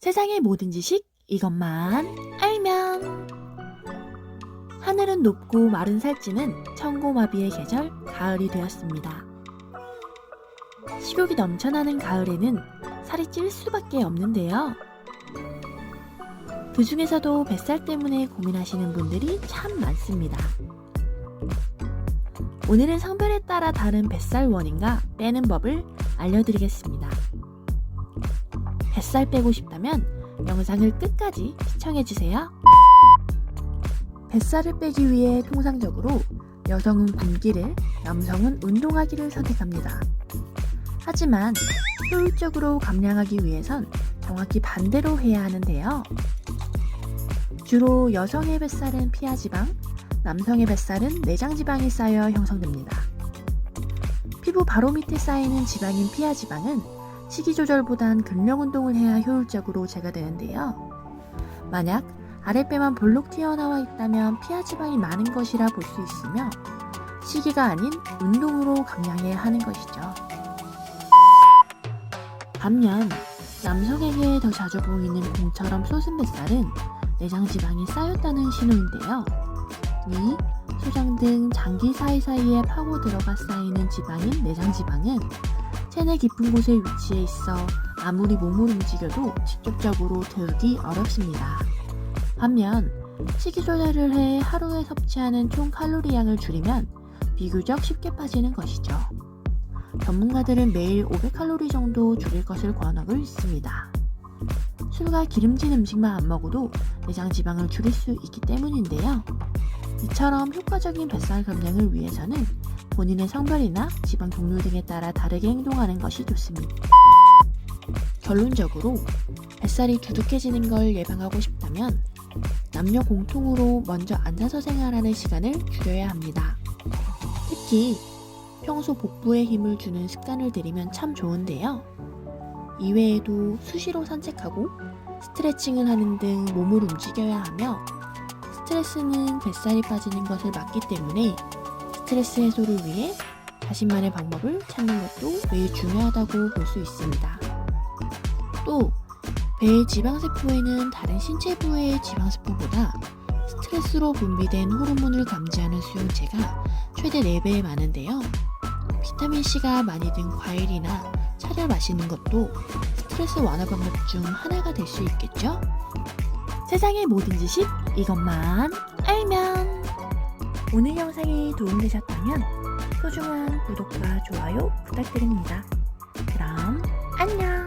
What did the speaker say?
세상의 모든 지식 이것만 알면 하늘은 높고 마른 살찌는 청고마비의 계절 가을이 되었습니다. 식욕이 넘쳐나는 가을에는 살이 찔 수밖에 없는데요. 그 중에서도 뱃살 때문에 고민하시는 분들이 참 많습니다. 오늘은 성별에 따라 다른 뱃살 원인과 빼는 법을 알려드리겠습니다. 뱃살 빼고 싶다면 영상을 끝까지 시청해주세요. 뱃살을 빼기 위해 통상적으로 여성은 굶기를, 남성은 운동하기를 선택합니다. 하지만 효율적으로 감량하기 위해선 정확히 반대로 해야 하는데요. 주로 여성의 뱃살은 피하 지방, 남성의 뱃살은 내장 지방이 쌓여 형성됩니다. 피부 바로 밑에 쌓이는 지방인 피하 지방은 식이 조절보단 근력 운동을 해야 효율적으로 제거되는데요. 만약 아랫배만 볼록 튀어나와 있다면 피하 지방이 많은 것이라 볼 수 있으며 시기가 아닌 운동으로 감량해야 하는 것이죠. 반면 남성에게 더 자주 보이는 공처럼 솟은 뱃살은 내장 지방이 쌓였다는 신호인데요. 위, 소장 등 장기 사이사이에 파고 들어가 쌓이는 지방인 내장 지방은 체내 깊은 곳에 위치해 있어 아무리 몸을 움직여도 직접적으로 데우기 어렵습니다. 반면 식이 조절을 해 하루에 섭취하는 총 칼로리 양을 줄이면 비교적 쉽게 빠지는 것이죠. 전문가들은 매일 500칼로리 정도 줄일 것을 권하고 있습니다. 술과 기름진 음식만 안 먹어도 내장 지방을 줄일 수 있기 때문인데요. 이처럼 효과적인 뱃살 감량을 위해서는 본인의 성별이나 지방 종류 등에 따라 다르게 행동하는 것이 좋습니다. 결론적으로 뱃살이 두둑해지는 걸 예방하고 싶다면 남녀 공통으로 먼저 앉아서 생활하는 시간을 줄여야 합니다. 특히 평소 복부에 힘을 주는 습관을 들이면 참 좋은데요. 이외에도 수시로 산책하고 스트레칭을 하는 등 몸을 움직여야 하며 스트레스는 뱃살이 빠지는 것을 막기 때문에 스트레스 해소를 위해 자신만의 방법을 찾는 것도 매우 중요하다고 볼 수 있습니다. 또 배의 지방세포에는 다른 신체 부위의 지방세포보다 스트레스로 분비된 호르몬을 감지하는 수용체가 최대 4배에 많은데요. 비타민C가 많이 든 과일이나 차를 마시는 것도 스트레스 완화 방법 중 하나가 될 수 있겠죠? 세상의 모든 지식 이것만 알면 오늘 영상이 도움되셨다면 소중한 구독과 좋아요 부탁드립니다. 그럼 안녕!